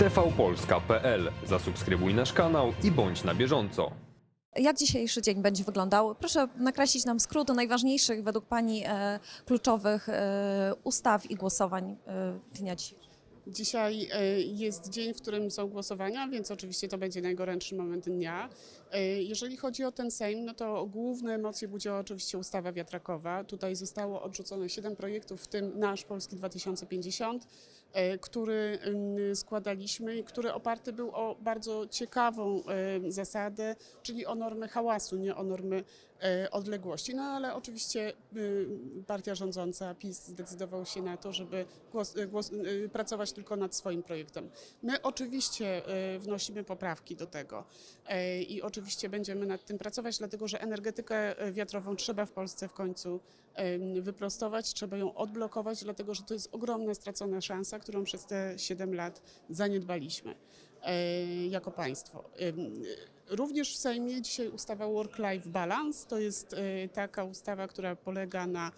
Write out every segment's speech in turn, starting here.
tvpolska.pl. Zasubskrybuj nasz kanał i bądź na bieżąco. Jak dzisiejszy dzień będzie wyglądał? Proszę nakreślić nam skrót najważniejszych według Pani e, kluczowych e, ustaw i głosowań e, dnia dzisiejszego. Dzisiaj e, jest dzień, w którym są głosowania, więc oczywiście to będzie najgorętszy moment dnia. E, Jeżeli chodzi o ten Sejm, no to główne emocje budziła oczywiście ustawa wiatrakowa. Tutaj zostało odrzucone siedem projektów, w tym nasz Polski 2050, e, który mm, składaliśmy i który oparty był o bardzo ciekawą zasadę, czyli o normy hałasu, nie o normy odległości. No ale oczywiście partia rządząca PiS zdecydował się na to, żeby głos, głos, pracować tylko nad swoim projektem. My oczywiście y, wnosimy poprawki do tego e, i oczywiście będziemy nad tym pracować, dlatego że energetykę y, wiatrową trzeba w Polsce w końcu wyprostować, trzeba ją odblokować, dlatego że to jest ogromna stracona szansa, którą przez te 7 lat zaniedbaliśmy jako państwo. Również w Sejmie dzisiaj ustawa Work-Life Balance. To jest taka ustawa, która polega na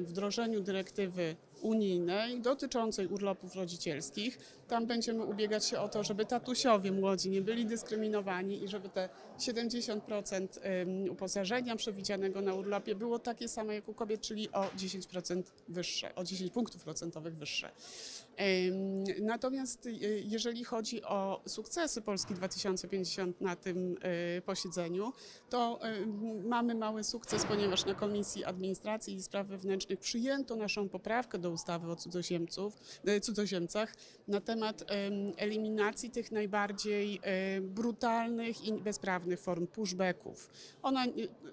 wdrożeniu dyrektywy unijnej dotyczącej urlopów rodzicielskich. Tam będziemy ubiegać się o to, żeby tatusiowie młodzi nie byli dyskryminowani i żeby te 70% em, uposażenia przewidzianego na urlopie było takie same jak u kobiet, czyli o 10% wyższe, o 10 punktów procentowych wyższe. Natomiast y, jeżeli chodzi o sukcesy Polski 2050 na tym y, posiedzeniu, to y, mamy mały sukces, ponieważ na Komisji Administracji i Spraw Wewnętrznych przyjęto naszą poprawkę do ustawy o cudzoziemców, y, cudzoziemcach na temat em, eliminacji tych najbardziej y, brutalnych i bezprawnych form pushbacków. Ona,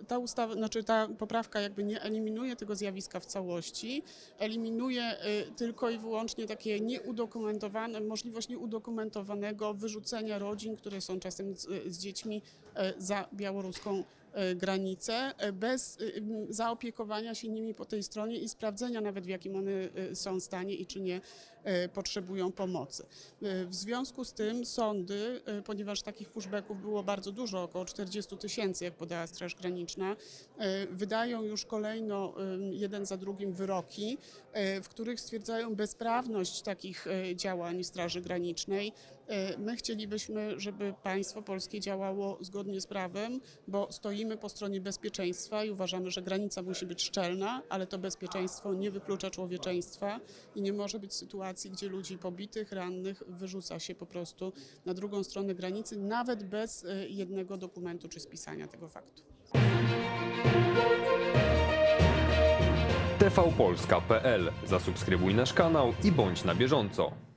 ta ustawa, znaczy ta poprawka jakby nie eliminuje tego zjawiska w całości, eliminuje y, tylko i wyłącznie takie nieudokumentowane, możliwość nieudokumentowanego wyrzucenia rodzin, które są czasem z, z dziećmi e, za białoruską e, granicę, e, bez m, zaopiekowania się nimi po tej stronie i sprawdzenia nawet w jakim one e, są stanie i czy nie e, potrzebują pomocy. E, W związku z tym sądy, e, ponieważ takich pushbacków było bardzo dużo, około 40 tysięcy, jak podała Straż Graniczna, e, wydają już kolejno e, jeden za drugim wyroki, e, w których stwierdzają bezprawność takich e, działań Straży Granicznej. E, My chcielibyśmy, żeby państwo polskie działało zgodnie z prawem, bo stoimy po stronie bezpieczeństwa i uważamy, że granica musi być szczelna, ale to bezpieczeństwo nie wyklucza człowieczeństwa i nie może być sytuacji, gdzie ludzi pobitych, rannych wyrzuca się po prostu na drugą stronę granicy, nawet bez e, jednego dokumentu czy spisania tego faktu. tvpolska.pl. Zasubskrybuj nasz kanał i bądź na bieżąco.